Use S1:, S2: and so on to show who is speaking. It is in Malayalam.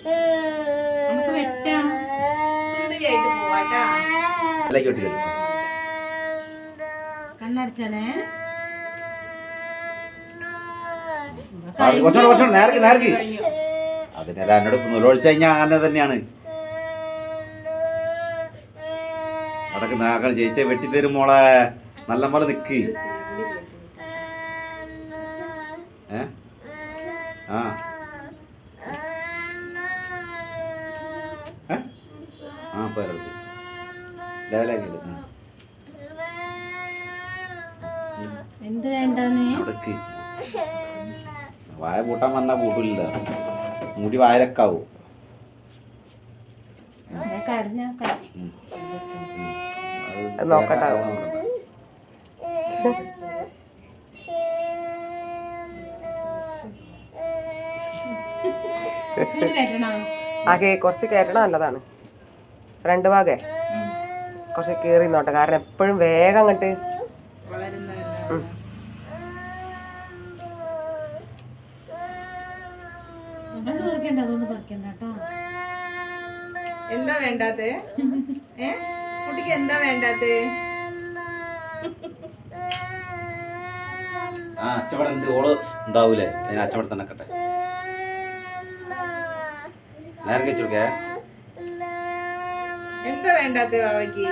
S1: നമുക്ക് വെട്ടാം.
S2: സുന്ദരിയായിട്ട് പോവാട്ടാ.
S3: അതിലേക്ക് വെട്ടി തരും.
S1: കണ്ണടച്ചാലേ
S3: നേർക്ക് നേർക്ക്. അതിനല്ല എന്നോട് നൂലൊഴിച്ചു കഴിഞ്ഞാൽ അങ്ങനെ തന്നെയാണ്. അതൊക്കെ നാക്കൾ ജയിച്ച വെട്ടിത്തരും മോളെ. നല്ല പോലെ നിക്ക്. ഏ? ആ. ആ പോരടുത്ത് ഡയലോഗ്
S1: എന്ത് വേണ്ടെന്ന്?
S3: വായ പൂട്ടാൻ വന്നാ പൂട്ടില്ല മുടി.
S4: അത് നോക്കട്ടെ. ആകെ കുറച്ച് കയറ്റണം നല്ലതാണ്. ഫ്രണ്ട് ഭാഗേ? കുറച്ച് കീറി നോട്ടെ കാരണം എപ്പോഴും വേഗം അങ്ങട്ട്
S2: എന്താ വേണ്ടാത്ത? ഏ? കുട്ടിക്ക് എന്താ വേണ്ടാത്ത?
S3: ആ അച്ചവടം ഓൾ ഉണ്ടാവൂലേ അച്ചവടത്തന്നെ അച്ചവടം തന്നെ കട്ടെ നേരം വെച്ചോക്കേ
S2: എന്താ വേണ്ടാത്ത ബാബയ്ക്ക്